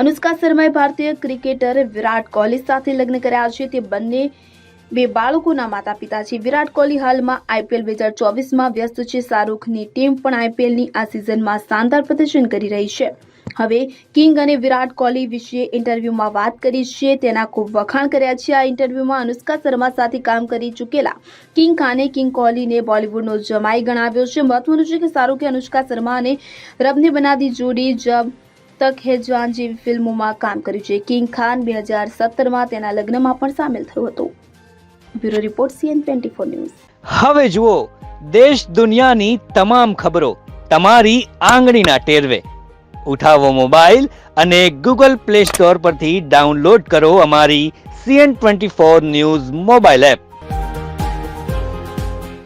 અનુષ્કા શર્માએ ભારતીય ક્રિકેટર વિરાટ કોહલી સાથે લગ્ન કર્યા છે. તે બંને બે બાળકોના માતા પિતા છે. વિરાટ કોહલી હાલમાં આઈપીએલ બે હજાર ચોવીસમાં વ્યસ્ત છે. શાહરૂખની ટીમ પણ આઈપીએલની આ સિઝનમાં શાનદાર પ્રદર્શન કરી રહી છે. હવે કિંગ અને વિરાટ કોહલી વિશે ઇન્ટરવ્યુમાં વાત કરી છે. તેના ખૂબ વખાણ કર્યા છે. આ ઇન્ટરવ્યુમાં અનુષ્કા શર્મા સાથે કામ કરી ચૂકેલા કિંગ ખાને કિંગ કોહલીને બોલિવૂડનો જમાઈ ગણાવ્યો છે. મહત્વનું છે કે શાહરૂખે અનુષ્કા શર્મા અને રબને બનાદી જોડી જબ તક હે જવાન જેવી ફિલ્મોમાં કામ કર્યું છે. કિંગ ખાન બે હજાર સત્તરમાં તેના લગ્નમાં પણ સામેલ થયું હતું. Bureau report CN twenty four news. હવે જુઓ, દેશ દુનિયાની તમામ ખબરો તમારી આંગળીના ટેરવે. ઉઠાવો મોબાઈલ અને ગૂગલ પ્લે સ્ટોર પરથી ડાઉનલોડ કરો અમારી CN twenty four news mobile app.